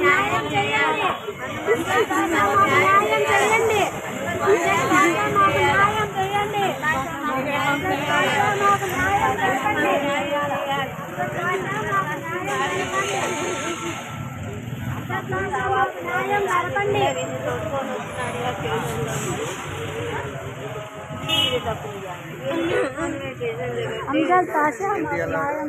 న్యాయం చేయాలి న్యాయం చేయండి మాకు న్యాయం చేయండి మాకు న్యాయం చేయండి న్యాయం జరపండి అంజల్ పాష మాకు న్యాయం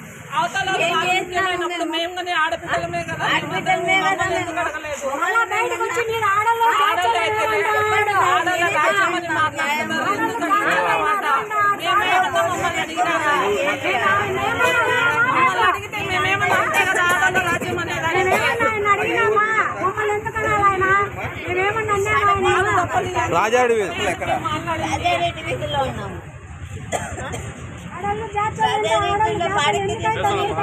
అవతల మేము కానీ ఆడపిల్లలమే కదా మమ్మల్ని ఆడలో అడిగితే మేమేమన్నా అంతే కదా ఆడవాళ్ళ రాజ్యం అనేది రాజాడు ఎక్కడ ఆడళ్ళు జాతరలు ఆడళ్ళు జాతరలు ఎందుకంటే నీకు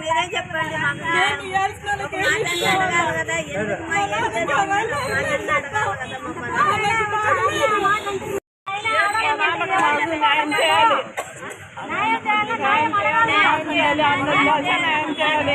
మీరే చెప్పండి మాకు నేను ఇయ్యాల్సిన వాళ్ళకి ఏమి ఇస్తాను? అడగాలి కదా ఎందుకు మా ఏం తెలియదు? వాళ్ళని అడగాలి కదా మమ్మల్ని మాకు న్యాయం చేయాలి న్యాయం చేయాలి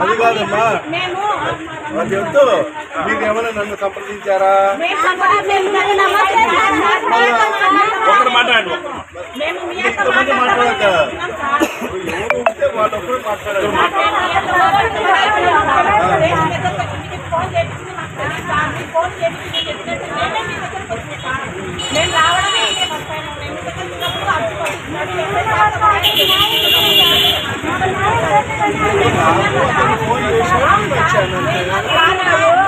అది కాదమ్మా మేము అది వద్దు మీరు ఏమైనా నన్ను సంప్రదించారా? ఒకరు మాట్లాడండి మేము మీ ఇంతమంది మాట్లాడక. ఎవరు ఉంటే వాళ్ళొక్కరు మాట్లాడారు ఫోన్ చేపించి మాకు తెలుసా మీరు ఫోన్ చేపించి మీరు చెప్పినట్టు మేమే మీ దగ్గరకు వచ్చినాం మేము రావడమే ఇదే ఫస్ట్ టైం మేము మీ దగ్గరికి వచ్చినప్పుడు ఫోన్ చేశాడు వచ్చాను అంతే అది ఎవరు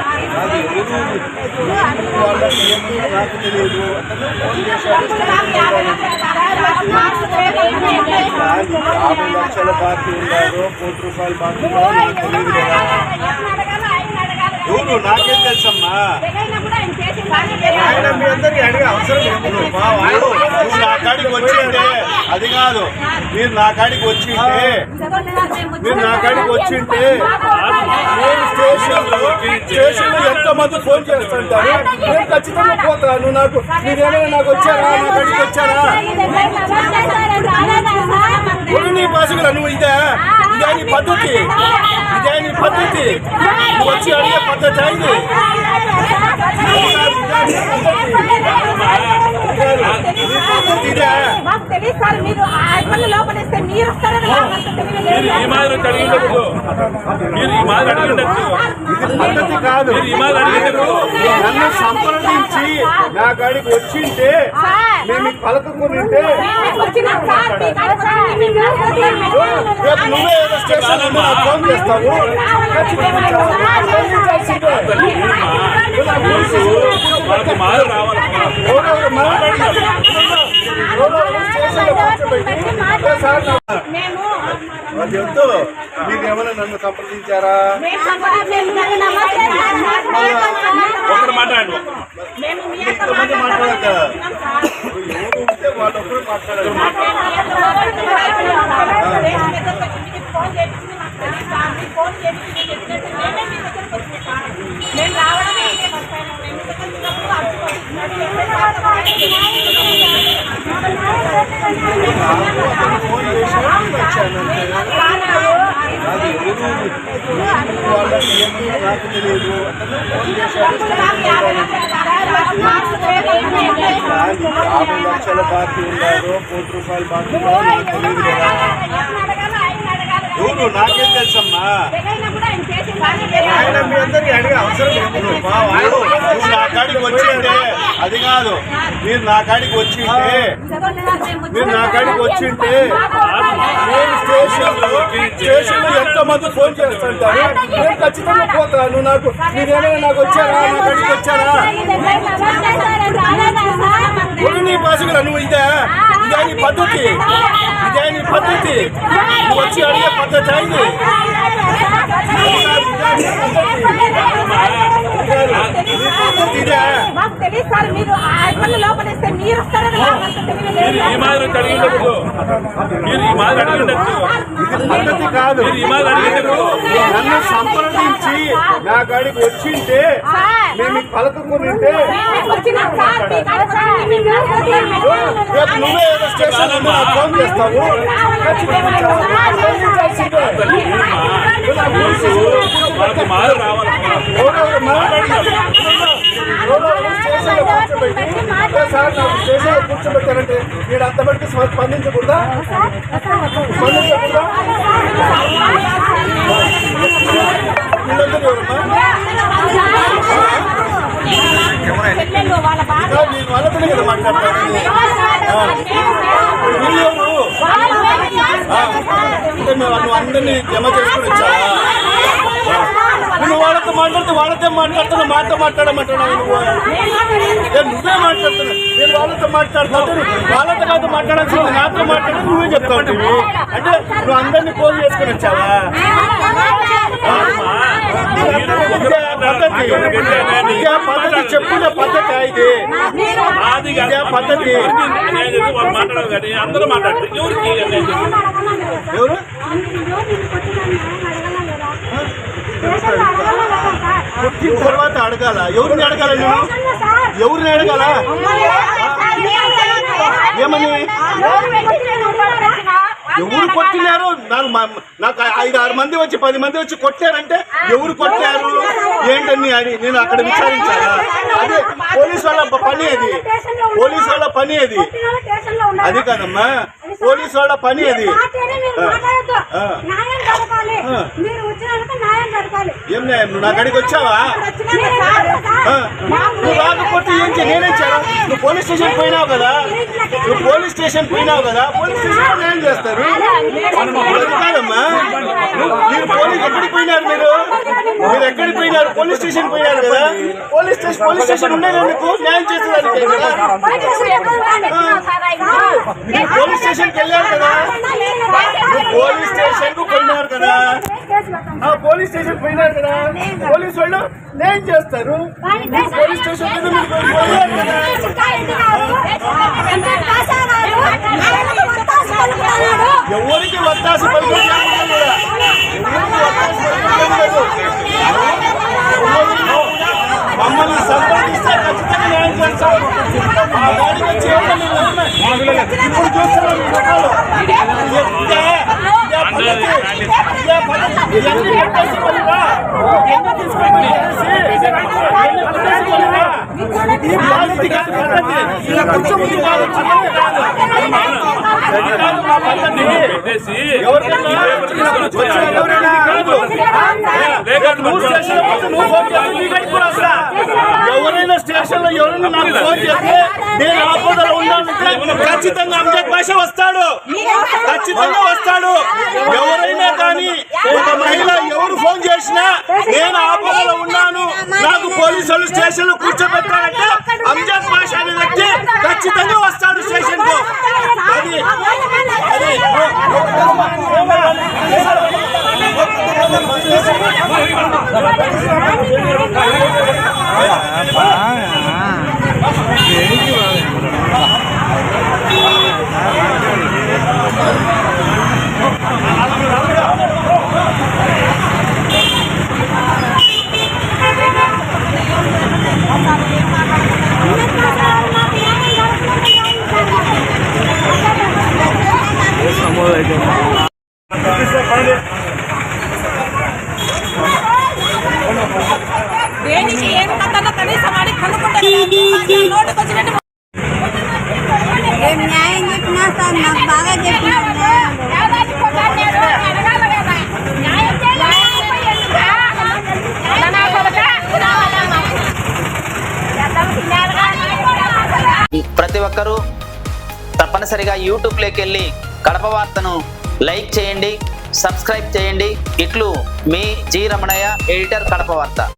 వాళ్ళకి ఏమో నాకు తెలియదు. యాభై లక్షల బాకీ ఉన్నారు కోటి రూపాయల బాకీ తెలియదు ఎవరు నాకేం తెలుసమ్మా? ఆయన మీ అందరికి అడిగే అవసరం లేదు. మా వాళ్ళు నువ్వు నా కాడికి వచ్చింటే అది కాదు. మీరు నా కాడికి వచ్చింటే మీరు నా కాడికి వచ్చింటే నేను స్టేషన్ స్టేషన్లో స్టేషన్లో ఎంత మంది ఫోన్ చేస్తుంటారు? నేను ఖచ్చితంగా పోతాను. నాకు మీరేమైనా నాకు వచ్చారా? నా కాడికి వచ్చారా? ఇప్పుడు నీ భాషలు నువ్వు ఇదే? ఇదే నీ పద్ధతి? ఇదే నీ పద్ధతి? నువ్వు వచ్చి అడిగే పద్ధతి అయింది మాకు తెలియదు సార్ మీరు ఆ ఇబ్బంది లోపలిస్తే మీరు వస్తారని మాకు అంత తెలియదు. మీరు ఈ మాదిరి వచ్చి అడిగి ఉండకూడదు మీరు ఈ మాదిరి అడిగి ఉండొచ్చు ఇది పద్ధతి కాదు మీరు ఈ మాదిరి అడిగారు నన్ను సంప్రదించి నా కాడికి వచ్చింటే మేము పలకకుంటే రేపు నువ్వే ఏదో స్టేషన్ ఫోన్ చేస్తావు మేము వద్దు మీరు ఏమైనా నన్ను సంప్రదించారా. ఒక్కరు మాట్లాడండి మేము మేమే మీ దగ్గరకు వచ్చాం సార్. మేము రావడమే ఇదే ఫస్ట్ టైం. మేము ఇంతకు వచ్చినప్పుడు అడుగుతున్నాం. ఫోన్ చేశాను వచ్చాను అది ఎవరు వాళ్ళకి ఏమో నాకు తెలియదు ఫోన్ చేశారు కానీ యాభై లక్షల బాకీ ఉన్నారు కోటి రూపాయల బాకీ నాకు ఎవరు తెలుసమ్మా ఆయన మీ అందరికీ అడిగే అవసరం లేదు. నా కాడికి వచ్చింటే అది కాదు. మీరు నా కాడికి వచ్చింటే మీరు నా కాడికి వచ్చింటే నేను స్టేషన్లో స్టేషన్లో మంది ఫోన్ చేస్తుంటారు నేను ఖచ్చితంగా పోతాను నాకు మీరేమైనా నాకు వచ్చారా? నా కాడికి వచ్చారా? ఇప్పుడు నీ భాషకు నువ్వు ఇదే? ఇదే నీ పద్ధతి. ఇదే నీ పద్ధతి. నువ్వు వచ్చి అడిగే పద్ధతి అయింది మాకు తెలియదు సార్ మీరు లోపలిస్తే మీరు వస్తారని ఈ మాదిరి వచ్చి అడిగినప్పుడు మీరు ఈ మాదిరి పద్ధతి కాదు మీరు ఈ మాదిరి నన్ను సంప్రదించి నా కాడికి వచ్చింటే మేము మీకు పలకకుంటే రేపు నువ్వే ఏదో స్టేషన్ నుండి నాకు ఫోన్ చేస్తావు ఖచ్చితంగా అంటే మేము నువ్వు అందరినీ జమ చేసుకుని వచ్చావా నువ్వు వాళ్ళతో మాట్లాడితే వాళ్ళతో మాట్లాడుతున్నా మాతో మాట్లాడమంటున్నావు నువ్వు మాట్లాడుతున్నావు. నేను వాళ్ళతో మాట్లాడుతుంటే వాళ్ళతో కాదు మాట్లాడాల్సింది నాతో మాట్లాడి నువ్వే చెప్తా ఉంటావు అంటే నువ్వు అందరినీ ఫోన్ చేసుకుని వచ్చావా ఇదే పద్ధతి ఇదే పద్ధతి చెప్పుకునే పద్ధతి ఇది. ఇదే పద్ధతి కానీ అందరూ మాట్లాడతారు ఎవరికి ఎవరు పుట్టిన తర్వాత అడగాల ఎవరిని అడగాల నేను ఎవరిని అడగాల ఏమని ఎవరు కొట్టినారు? నాకు ఐదు ఆరు మంది వచ్చి పది మంది వచ్చి కొట్టారంటే ఎవరు కొట్టారు? ఏంటని అని నేను అక్కడ విచారించాలా అదే పోలీస్ వాళ్ళ పని అది. పోలీస్ వాళ్ళ పని అది. అది కాదమ్మా. పోలీస్ వాళ్ళ పని అది. ఏం న్యాయం? నువ్వు నా కాడికి వచ్చావా? నువ్వు రాకపోతే ఏం చేయ నేనేం చేయాలి? నువ్వు పోలీస్ స్టేషన్ పోయినావు కదా? నువ్వు పోలీస్ స్టేషన్ పోయినావు కదా? పోలీస్ స్టేషన్ ఏం చేస్తారు? కాదమ్మా. మీరు పోలీస్ ఎక్కడికి పోయినారు మీరు? మీరు ఎక్కడికి పోయినారు? పోలీస్ స్టేషన్ పోయినారు కదా? పోలీస్ స్టేషన్ పోలీస్ స్టేషన్ ఉండేది మీకు న్యాయం చేసేదానికి మీరు పోలీస్ స్టేషన్కి వెళ్ళారు కదా? పోలీస్ స్టేషన్కు పోయినారు కదా? ఆ పోలీస్ స్టేషన్ పోయినారు కదా? పోలీస్ వాళ్ళు ఏం చేస్తారు. పోలీస్ స్టేషన్ మీద పోయారు కదా ఎవరికి వత్తాసు. మమ్మల్ని సంపాదిస్తే ఖచ్చితంగా న్యాయం చేస్తాం ఆ వాడికి నమ్మే. ఇప్పుడు చూస్తున్నాం ఈ ముఖాలు. ఎవరైనా స్టేషన్లో ఎవరైనా నాకు ఫోన్ చేస్తే నేను ఆపదలో ఉన్నానంటే ఖచ్చితంగా అంజద్ భాష వస్తాడు. ఖచ్చితంగా వస్తాడు. ఎవరైనా కానీ ఒక మహిళ ఎవరు ఫోన్ చేసినా నేను ఆపదలో నాకు పోలీసులు స్టేషన్లో కూర్చోబెట్టారంటే అంజద్ భాష అనే వ్యక్తి ఖచ్చితంగా వస్తాడు స్టేషన్కు తప్పనిసరిగా యూట్యూబ్లోకి వెళ్ళి కడప వార్తను లైక్ చేయండి సబ్స్క్రైబ్ చేయండి. ఇట్లు మీ జి రమణయ్య ఎడిటర్ కడప వార్త.